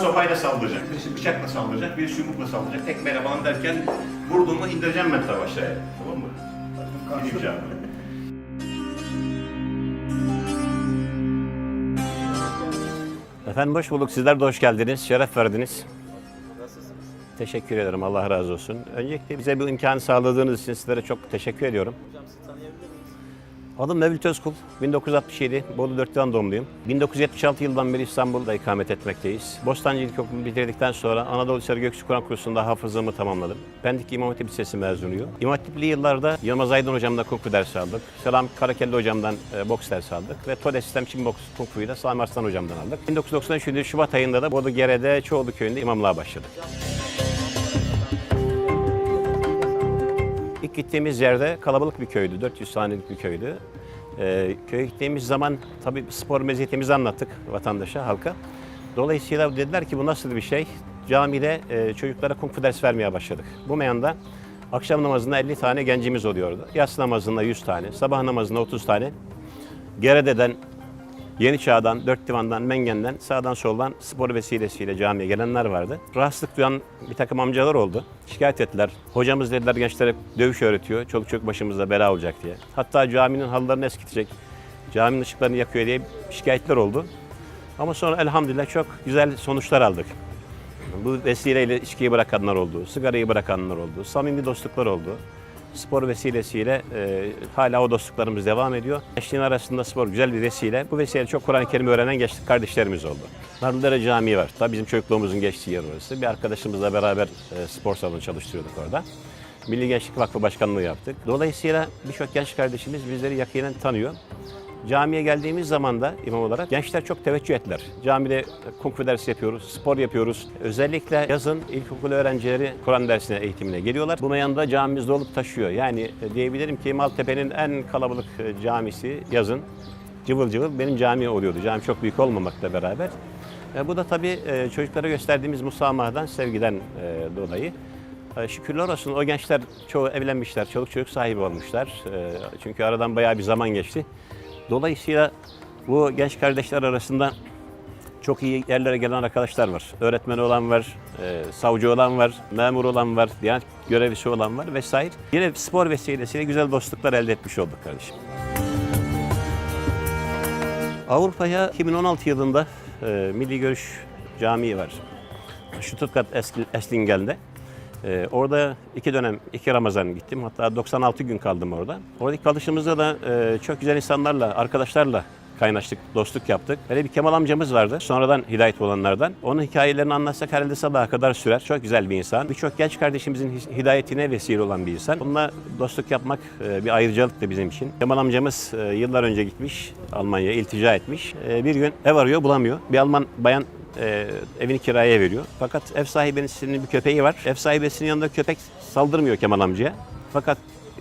Sopayla saldıracak, bıçakla saldıracak, birisi yumrukla saldıracak. Tekmeyle falan derken vurduğumu indireceğim ben aşağıya. Tamam mı? Gideceğim. Efendim hoş bulduk. Sizler de hoş geldiniz. Şeref verdiniz. Teşekkür ederim. Allah razı olsun. Öncelikle bize bu imkanı sağladığınız için sizlere çok teşekkür ediyorum. Adım Mevlüt Özkul. 1967 Bolu Dörtlühan doğumluyum. 1976 yılından beri İstanbul'da ikamet etmekteyiz. Bostancı İlkokulu bitirdikten sonra Anadolu Hisarı Göksu Kur'an kursunda hafızlığımı tamamladım. Pendik İmam Hatip Lisesi mezunuyum. İmam Hatipli yıllarda Yılmaz Aydın hocamdan kung fu dersi aldık. Selam Karakelli hocamdan e, boks dersi aldık. Ve Tode Sistem Çin Boks Kung Fu'yu da Sami Arslan hocamdan aldık. 1993 Şubat ayında da Bolu Gere'de Çoğulu Köyü'nde imamlığa başladık. İlk gittiğimiz yerde kalabalık bir köydü, 400 hanelik bir köydü. Ee, köye gittiğimiz zaman tabii spor meziyetimizi anlattık vatandaşa, halka. Dolayısıyla dediler ki bu nasıl bir şey? Camide e, çocuklara kung fu ders vermeye başladık. Bu meyanda akşam namazında 50 tane gencimiz oluyordu. Yatsı namazında 100 tane, sabah namazında 30 tane. Gerede'den, Yeni Çağ'dan, Dört Divan'dan, Mengen'den, sağdan soldan spor vesilesiyle camiye gelenler vardı. Rahatsızlık duyan bir takım amcalar oldu. Şikayet ettiler. Hocamız dediler gençlere dövüş öğretiyor. Çoluk çocuk başımızda bela olacak diye. Hatta caminin halılarını eskitecek. Caminin ışıklarını yakıyor diye şikayetler oldu. Ama sonra elhamdülillah çok güzel sonuçlar aldık. Bu vesileyle içkiyi bırakanlar oldu, sigarayı bırakanlar oldu, samimi dostluklar oldu. Spor vesilesiyle e, hala o dostluklarımız devam ediyor. Gençliğin arasında spor güzel bir vesile. Bu vesileyle çok Kur'an-ı Kerim öğrenen gençlik kardeşlerimiz oldu. Narlıdere Camii var. Tabii bizim çocukluğumuzun geçtiği yer orası. Bir arkadaşımızla beraber e, spor salonu çalıştırıyorduk orada. Milli Gençlik Vakfı Başkanlığı yaptık. Dolayısıyla birçok genç kardeşimiz bizleri yakinen tanıyor. Camiye geldiğimiz zaman da imam olarak gençler çok teveccüh ettiler. Camide kung fu dersi yapıyoruz, spor yapıyoruz. Özellikle yazın ilkokul öğrencileri Kur'an dersine, eğitimine geliyorlar. Bu meyanda camimiz dolup taşıyor. Yani e, diyebilirim ki Maltepe'nin en kalabalık e, camisi yazın cıvıl cıvıl benim cami oluyordu. Cami çok büyük olmamakla beraber. E, bu da tabii e, çocuklara gösterdiğimiz musamahadan, sevgiden e, dolayı. E, Şükürler olsun o gençler çoğu evlenmişler, çoluk çocuk sahibi olmuşlar. E, Çünkü aradan bayağı bir zaman geçti. Dolayısıyla bu genç kardeşler arasında çok iyi yerlere gelen arkadaşlar var. Öğretmen olan var, e, savcı olan var, memur olan var, diyanet görevlisi olan var vesaire. Yine spor vesilesiyle güzel dostluklar elde etmiş olduk kardeşim. Avrupa'ya 2016 yılında e, Milli Görüş Camii var. Stuttgart Esk- Eslingen'de. E, orada iki dönem, iki Ramazan gittim. Hatta 96 gün kaldım orada. Oradaki kalışımızda da e, çok güzel insanlarla, arkadaşlarla kaynaştık, dostluk yaptık. Hele bir Kemal amcamız vardı. Sonradan hidayet olanlardan. Onun hikayelerini anlatsak herhalde sabaha kadar sürer. Çok güzel bir insan. Birçok genç kardeşimizin hidayetine vesile olan bir insan. Onunla dostluk yapmak e, bir ayrıcalıktı bizim için. Kemal amcamız e, yıllar önce gitmiş Almanya'ya, iltica etmiş. E, bir gün ev arıyor, bulamıyor. Bir Alman bayan e, evini kiraya veriyor. Fakat ev sahibinin bir köpeği var. Ev sahibesinin yanında köpek saldırmıyor Kemal amcaya. Fakat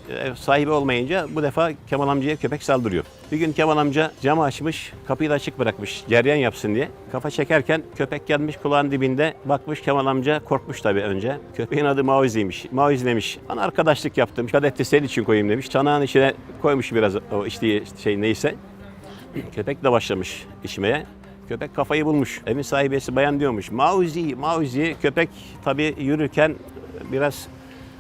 ev sahibi olmayınca bu defa Kemal amcaya köpek saldırıyor. Bir gün Kemal amca camı açmış, kapıyı da açık bırakmış ceryan yapsın diye. Kafa çekerken köpek gelmiş kulağın dibinde bakmış Kemal amca korkmuş tabii önce. Köpeğin adı Mauzi'ymiş. Mauzi demiş. Bana arkadaşlık yaptım. Kadehte senin için koyayım demiş. Çanağın içine koymuş biraz o içtiği şey neyse. Köpek de başlamış içmeye. Köpek kafayı bulmuş. Evin sahibesi bayan diyormuş. Mauzi, Mauzi. Köpek tabii yürürken biraz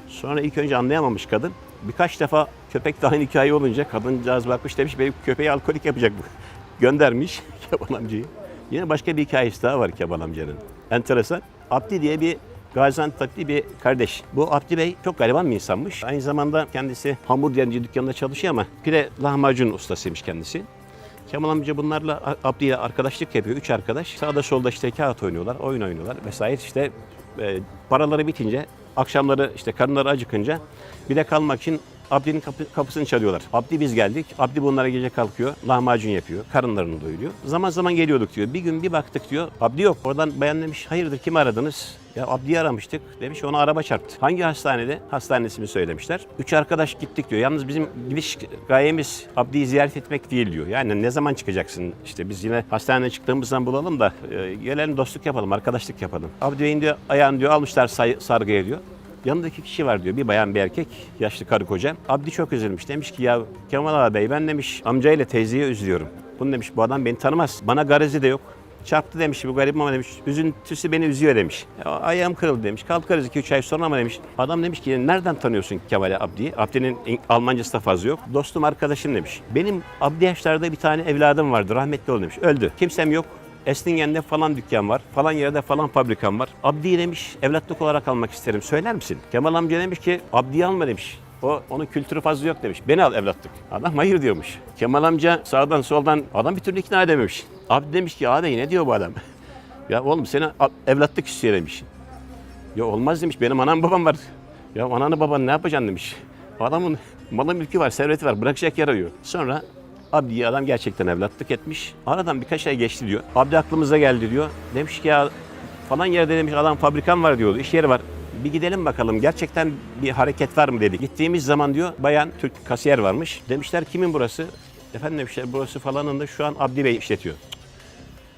sonra ilk önce anlayamamış kadın. Birkaç defa köpek de aynı hikaye olunca kadıncağız bakmış demiş benim köpeği alkolik yapacak bu. Göndermiş Kemal amcayı. Yine başka bir hikayesi daha var Kemal amcanın. Enteresan. Abdi diye bir Gaziantep'li bir kardeş. Bu Abdi Bey çok gariban bir insanmış. Aynı zamanda kendisi hamburgerci dükkanında çalışıyor ama pide lahmacun ustasıymış kendisi. Kemal amca bunlarla Abdi ile arkadaşlık yapıyor. Üç arkadaş. Sağda solda işte kağıt oynuyorlar, oyun oynuyorlar vesaire. İşte e, paraları bitince, akşamları işte karınları acıkınca bir de kalmak için Abdi'nin kapı- kapısını çalıyorlar. Abdi biz geldik. Abdi bunlara gece kalkıyor. Lahmacun yapıyor. Karınlarını doyuruyor. Zaman zaman geliyorduk diyor. Bir gün bir baktık diyor. Abdi yok. Oradan bayan demiş hayırdır kimi aradınız? Ya Abdi'yi aramıştık. Demiş ona araba çarptı. Hangi hastanede? Hastanesini söylemişler. Üç arkadaş gittik diyor. Yalnız bizim gidiş gayemiz Abdi'yi ziyaret etmek değil diyor. Yani ne zaman çıkacaksın? İşte biz yine hastaneye çıktığımızdan bulalım da e, gelelim dostluk yapalım, arkadaşlık yapalım. Abdi Bey'in diyor ayağını diyor almışlar say- sargıya diyor. Yanında iki kişi var diyor. Bir bayan bir erkek. Yaşlı karı koca. Abdi çok üzülmüş. Demiş ki ya Kemal abi bey ben demiş amcayla teyzeyi üzülüyorum. Bunu demiş bu adam beni tanımaz. Bana garezi de yok. Çarptı demiş bu garibim ama demiş. Üzüntüsü beni üzüyor demiş. Ya, ayağım kırıldı demiş. Kalkarız 2-3 ay sonra ama demiş. Adam demiş ki nereden tanıyorsun Kemal Abdi'yi? Abdi'nin Almancası da fazla yok. Dostum arkadaşım demiş. Benim Abdi yaşlarda bir tane evladım vardı. Rahmetli oldu demiş. Öldü. Kimsem yok. Eslingen'de falan dükkan var. Falan yerde falan fabrikam var. Abdi'yi demiş evlatlık olarak almak isterim. Söyler misin? Kemal amca demiş ki Abdi'yi alma demiş. O onun kültürü fazla yok demiş. Beni al evlatlık. Adam hayır diyormuş. Kemal amca sağdan soldan adam bir türlü ikna edememiş. Abdi demiş ki ağabey ne diyor bu adam? ya oğlum seni evlatlık istiyor demiş. Ya olmaz demiş. Benim anam babam var. Ya ananı babanı ne yapacaksın demiş. Adamın malı mülkü var, serveti var. Bırakacak yer arıyor. Sonra Abdi'yi adam gerçekten evlatlık etmiş. Aradan birkaç ay geçti diyor. Abdi aklımıza geldi diyor. Demiş ki ya falan yerde demiş adam fabrikan var diyordu. iş yeri var. Bir gidelim bakalım gerçekten bir hareket var mı dedi. Gittiğimiz zaman diyor bayan Türk kasiyer varmış. Demişler kimin burası? Efendim demişler burası falanın da şu an Abdi Bey işletiyor.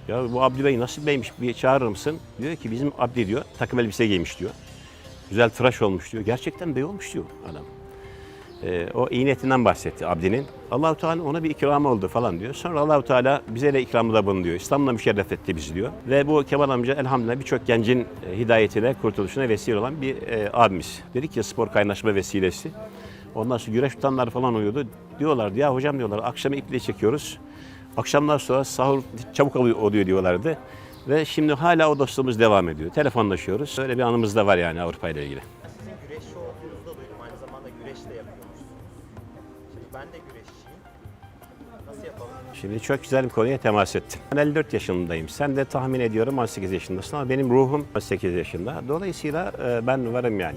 Ya bu Abdi Bey nasıl beymiş bir çağırır mısın? Diyor ki bizim Abdi diyor takım elbise giymiş diyor. Güzel tıraş olmuş diyor. Gerçekten bey olmuş diyor adam. Ee, o iyi niyetinden bahsetti Abdi'nin. Allahu Teala ona bir ikramı oldu falan diyor. Sonra Allahu Teala bize de ikramda bulunuyor. İslam'la müşerref etti bizi diyor. Ve bu Kemal amca elhamdülillah birçok gencin e, hidayetine, kurtuluşuna vesile olan bir e, abimiz. Dedik ya spor kaynaşma vesilesi. Ondan sonra güreş tutanlar falan oluyordu. Diyorlardı ya hocam diyorlar akşam ipliği çekiyoruz. Akşamdan sonra sahur çabuk oluyor diyorlardı. Ve şimdi hala o dostluğumuz devam ediyor. Telefonlaşıyoruz. Öyle bir anımız da var yani Avrupa ile ilgili. Şimdi çok güzel bir konuya temas ettin. Ben 54 yaşındayım. Sen de tahmin ediyorum 18 yaşındasın ama benim ruhum 18 yaşında. Dolayısıyla e, ben varım yani.